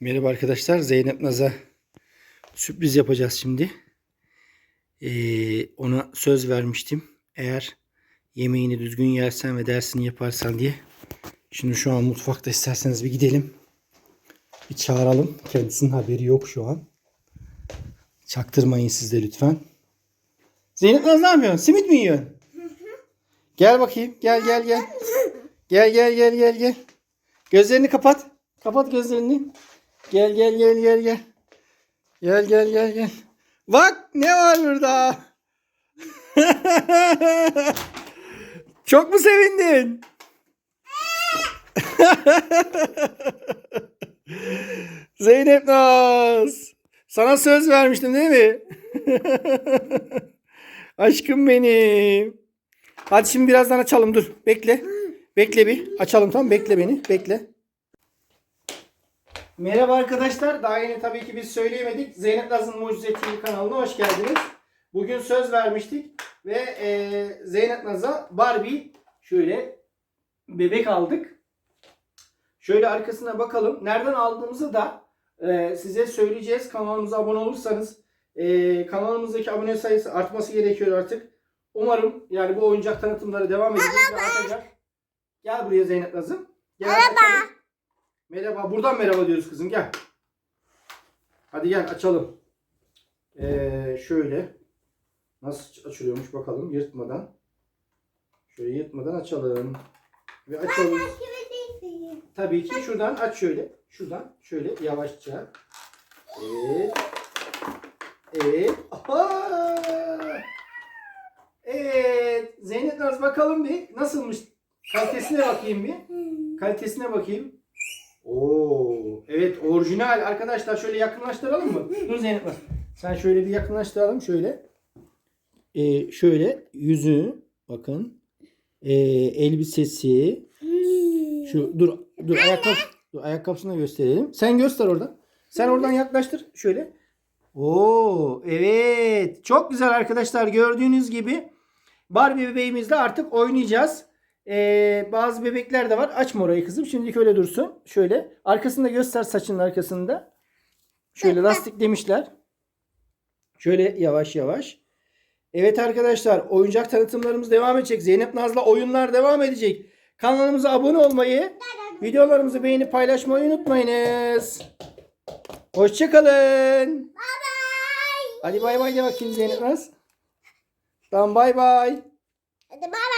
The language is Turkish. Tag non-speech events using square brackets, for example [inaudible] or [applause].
Merhaba arkadaşlar. Zeynep Naz'a sürpriz yapacağız şimdi. Ee, ona söz vermiştim. Eğer yemeğini düzgün yersen ve dersini yaparsan diye. Şimdi şu an mutfakta isterseniz bir gidelim. Bir çağıralım. Kendisinin haberi yok şu an. Çaktırmayın siz de lütfen. Zeynep Naz ne yapıyorsun? Simit mi yiyorsun? Gel bakayım. Gel gel gel. [laughs] Gel gel gel gel gel. Gözlerini kapat. Kapat gözlerini. Gel gel gel gel gel. Gel gel gel gel. Bak ne var burada? [laughs] Çok mu sevindin? [laughs] Zeynep Naz. Sana söz vermiştim değil mi? [laughs] Aşkım benim. Hadi şimdi birazdan açalım dur. Bekle. Bekle bir. Açalım tamam bekle beni. Bekle. Merhaba arkadaşlar. Daha yeni tabii ki biz söyleyemedik. Zeynep Naz'ın Mucize TV kanalına hoş geldiniz. Bugün söz vermiştik ve e, Zeynep Naz'a Barbie şöyle bebek aldık. Şöyle arkasına bakalım. Nereden aldığımızı da e, size söyleyeceğiz. Kanalımıza abone olursanız e, kanalımızdaki abone sayısı artması gerekiyor artık. Umarım yani bu oyuncak tanıtımları devam edecek ve artacak. Gel buraya Zeynep Naz'ım. Gel Merhaba. Merhaba. Buradan merhaba diyoruz kızım. Gel. Hadi gel açalım. Ee, şöyle. Nasıl açılıyormuş bakalım yırtmadan. Şöyle yırtmadan açalım. Ve açalım. Tabii ki şuradan aç şöyle. Şuradan şöyle yavaşça. Evet. Evet. Aha! Evet. Zeynep Naz bakalım bir. Nasılmış? Kalitesine bakayım bir. Kalitesine bakayım. Oo, evet orijinal arkadaşlar şöyle yakınlaştıralım mı? Dur Zeynep bak. Sen şöyle bir yakınlaştıralım şöyle. Ee, şöyle yüzü bakın. Ee, elbisesi. Şu dur dur ayakkabı dur, ayakkabısını da gösterelim. Sen göster oradan. Sen oradan yaklaştır şöyle. Oo evet. Çok güzel arkadaşlar gördüğünüz gibi Barbie bebeğimizle artık oynayacağız. Ee, bazı bebekler de var. Açma orayı kızım. Şimdilik öyle dursun. Şöyle. Arkasında göster saçının arkasında. Şöyle lastiklemişler. Şöyle yavaş yavaş. Evet arkadaşlar oyuncak tanıtımlarımız devam edecek. Zeynep Naz'la oyunlar devam edecek. Kanalımıza abone olmayı, videolarımızı beğenip paylaşmayı unutmayınız. Hoşçakalın. Hadi bay bay de bakayım Zeynep Naz. Tamam bay bay. Hadi bay